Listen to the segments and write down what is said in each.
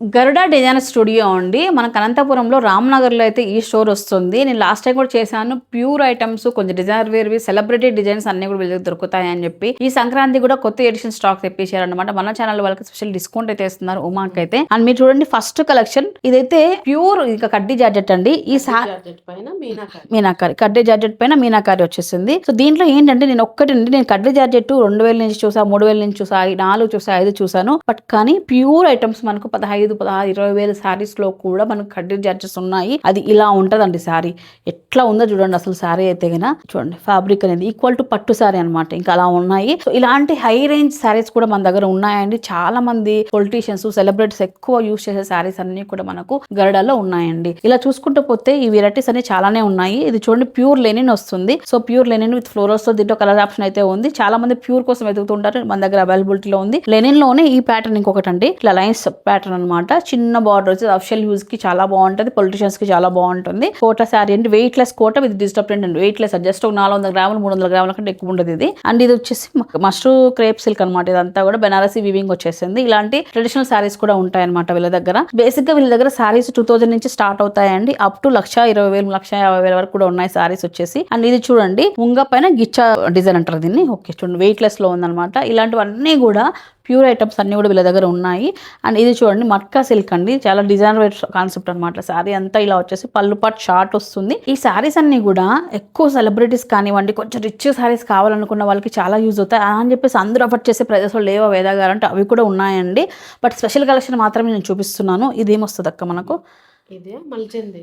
గరుడ design studio అండి. మనకు అనంతపురంలో రామ్నగర్లో అయితే ఈ స్టోర్ వస్తుంది. నేను లాస్ట్ టైం కూడా చేశాను. ప్యూర్ ఐటమ్స్ కొంచెం డిజైనర్ వేర్వి సెలబ్రిటీ డిజైన్స్ అన్ని కూడా వీళ్ళకి దొరుకుతాయి అని చెప్పి. ఈ సంక్రాంతి కూడా కొత్త ఎడిషన్ స్టాక్ తెప్పించారనమాట మన ఛానల్ వాళ్ళకి స్పెషల్ డిస్కౌంట్ అయితే ఇస్తున్నారు ఉమాకి అయితే. అండ్ మీరు చూడండి ఫస్ట్ కలెక్షన్. ఇదైతే ప్యూర్ ఇక కడ్డీ జార్జెట్ అండి. ఈ సా జార్జెట్ పైన మీనాకారి. మీనాకారి. కడ్డీ జార్జెట్ పైన మీనాకారి వచ్చేసింది. సో దీంట్లో ఏంటంటే నేను ఒక్కటి అండి. నేను కడ్డీ జార్జెట్ రెండు వేల నుంచి చూసా మూడు వేల నుంచి చూసా నాలుగు చూసా ఐదు చూసాను. బట్ కానీ ప్యూర్ ఐటమ్స్ మనకు పదహైదు పదహారు ఇరవై వేల శారీస్లో కూడా మనకు కడ్డీ జార్జెస్ ఉన్నాయి. అది ఇలా ఉంటదండి శారీ ఎట్లా ఉందో చూడండి అసలు శారీ అయితే కన్నా చూడండి ఫ్యాబ్రిక్ అనేది ఈక్వల్ టు పట్టు శారీ అనమాట ఇంకా అలా ఉన్నాయి. సో ఇలాంటి హై రేంజ్ శారీస్ కూడా మన దగ్గర ఉన్నాయండి. చాలా మంది పొలిటీషియన్స్ సెలబ్రిటీస్ ఎక్కువ యూస్ చేసే శారీస్ అన్ని కూడా మనకు గరడాలో ఉన్నాయండి. ఇలా చూసుకుంటూ పోతే ఈ వెరైటీస్ అన్ని చాలానే ఉన్నాయి. ఇది చూడండి ప్యూర్ లెనిన్ వస్తుంది. సో ప్యూర్ లెనిన్ విత్ ఫ్లోరల్స్తో దీంట్లో కలర్ ఆప్షన్ అయితే ఉంది. చాలా మంది ప్యూర్ కోసం వెతుకుతుంటారు. మన దగ్గర అవైలబిలిటీలో ఉంది. లెనిన్లోనే ఈ ప్యాటర్న్ ఇంకొకటి అండి ఇట్లా లైన్స్ ప్యాటర్న్ అనమాట చిన్న బార్డర్ వచ్చి అఫిషియల్ యూజ్కి చాలా బాగుంటుంది పొలిటీషియన్స్కి చాలా బాగుంటుంది. కోట శారీ అంటే weightless Kota with digital print అండి వెయిట్ లెస్ జస్ట్ ఒక నాలుగు వందల గ్రాములు మూడు వందల గ్రాముల కంటే ఎక్కువ ఉండదు ఇది. అండ్ ఇది వచ్చేసి మష్రూ క్రేప్ సిల్క్ అనమాట ఇదంతా కూడా బెనారసీ వివింగ్ వచ్చేసింది. ఇలాంటి ట్రెడిషనల్ శారీస్ కూడా ఉంటాయి అనమాట వీళ్ళ దగ్గర. బేసిక్గా వీళ్ళ దగ్గర శారీస్ టూ థౌసండ్ నుంచి స్టార్ట్ అవుతాయండి. అప్ టు లక్ష ఇరవై వేలు లక్ష యాభై వేల వరకు కూడా ఉన్నాయి శారీస్ వచ్చేసి. అండ్ ఇది చూడండి ఉంగ పైన గిచ్చా డిజైన్ అంటారు దీన్ని. ఓకే చూడండి వెయిట్ లెస్లో ఉందన్నమాట. ఇలాంటివన్నీ కూడా ప్యూర్ ఐటమ్స్ అన్ని కూడా వీళ్ళ దగ్గర ఉన్నాయి. అండ్ ఇది చూడండి మట్కా సిల్క్ అండి. చాలా డిజైనర్ కాన్సెప్ట్ అనమాట శారీ అంతా ఇలా వచ్చేసి పళ్ళు పాటు షార్ట్ వస్తుంది. ఈ శారీస్ అన్ని కూడా ఎక్కువ సెలబ్రిటీస్ కానివ్వండి కొంచెం రిచ్ శారీస్ కావాలనుకున్న వాళ్ళకి చాలా యూజ్ అవుతాయి. అని చెప్పేసి అందరూ అఫర్ట్ చేసే ప్రదేశాలు లేవో వేదాగారు అంటే అవి కూడా ఉన్నాయండి. బట్ స్పెషల్ కలెక్షన్ మాత్రమే నేను చూపిస్తున్నాను. ఇది ఏమొస్తుంది అక్క మనకు?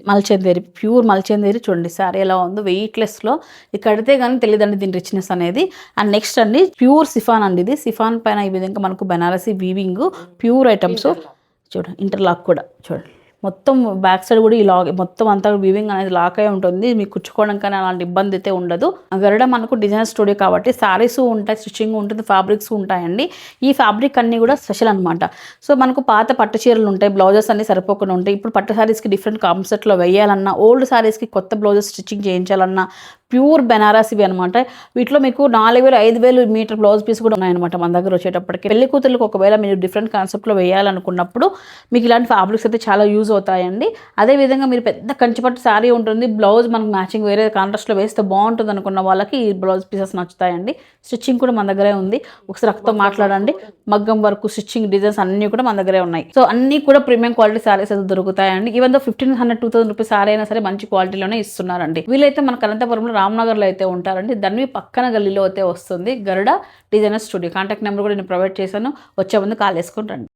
మల్చందేరి. ప్యూర్ మల్చందేరి చూడండి సారీ ఎలా ఉందో వెయిట్లెస్లో ఇది కడితే కానీ తెలియదండి దీని రిచ్నెస్ అనేది. అండ్ నెక్స్ట్ అండి ప్యూర్ సిఫాన్ అండి ఇది. సిఫాన్ పైన ఈ విధంగా మనకు బెనారసీ వీవింగ్ ప్యూర్ ఐటమ్స్ చూడండి ఇంటర్లాక్ కూడా చూడండి. మొత్తం బ్యాక్ సైడ్ కూడా ఈ లాక్ మొత్తం అంతా వీవింగ్ అనేది లాక్ అయి ఉంటుంది. మీకు కుచ్చుకోవడం కానీ అలాంటి ఇబ్బంది అయితే ఉండదు. గరుడ మనకు డిజైన్ స్టూడియో కాబట్టి శారీస్ ఉంటాయి స్టిచ్చింగ్ ఉంటుంది ఫ్యాబ్రిక్స్ ఉంటాయండి. ఈ ఫ్యాబ్రిక్ అన్నీ కూడా స్పెషల్ అనమాట సో మనకు పాత పట్టు చీరలు ఉంటాయి బ్లౌజెస్ అన్ని సరిపోకుండా ఉంటాయి. ఇప్పుడు పట్టు శారీస్కి డిఫరెంట్ కాన్సెప్ట్లో వేయాలన్నా ఓల్డ్ శారీస్కి కొత్త బ్లౌజెస్ స్టిచ్చింగ్ చేయించాలన్నా ప్యూర్ బెనారసివి అనమాట వీటిలో మీకు నాలుగు వేలు ఐదు వేలు మీటర్ బ్లౌజ్ పీస్ కూడా ఉన్నాయన్నమాట మన దగ్గర వచ్చేటప్పటికి. పెళ్ళి కూతుర్లకు ఒకవేళ మీరు డిఫరెంట్ కాన్సెప్ట్లో వేయాలనుకున్నప్పుడు మీకు ఇలాంటి ఫ్యాబ్రిక్స్ అయితే చాలా యూజ్ అవుతాయండి. అదేవిధంగా మీరు పెద్ద కంచిపట్టు శారీ ఉంటుంది. బ్లౌజ్ మనకు మ్యాచింగ్ వేరే కాంట్రాస్ట్లో వేస్తే బాగుంటుంది అనుకున్న వాళ్ళకి ఈ బ్లౌజ్ పీసెస్ నచ్చుతాయండి. స్టిచ్చింగ్ కూడా మన దగ్గరే ఉంది. ఒకసారి అక్కతో మాట్లాడండి. మగ్గం వరకు స్టిచ్చింగ్ డిజైన్స్ అన్నీ కూడా మన దగ్గరే ఉన్నాయి. సో అన్నీ కూడా ప్రీమియం క్వాలిటీ శారీస్ అయితే దొరుకుతాయండి. Even though fifteen hundred two thousand rupees sari అయినా సరే మంచి క్వాలిటీలోనే ఇస్తున్నారండి. వీళ్ళైతే మన అనంతపురంలో రామ్నగర్లో అయితే ఉంటారండి. దాన్ని పక్కన గల్లీలో అయితే వస్తుంది. Garuda designer studio. Contact number కూడా నేను ప్రొవైడ్ చేశాను. వచ్చే ముందు కాల్ చేసుకుని రండి.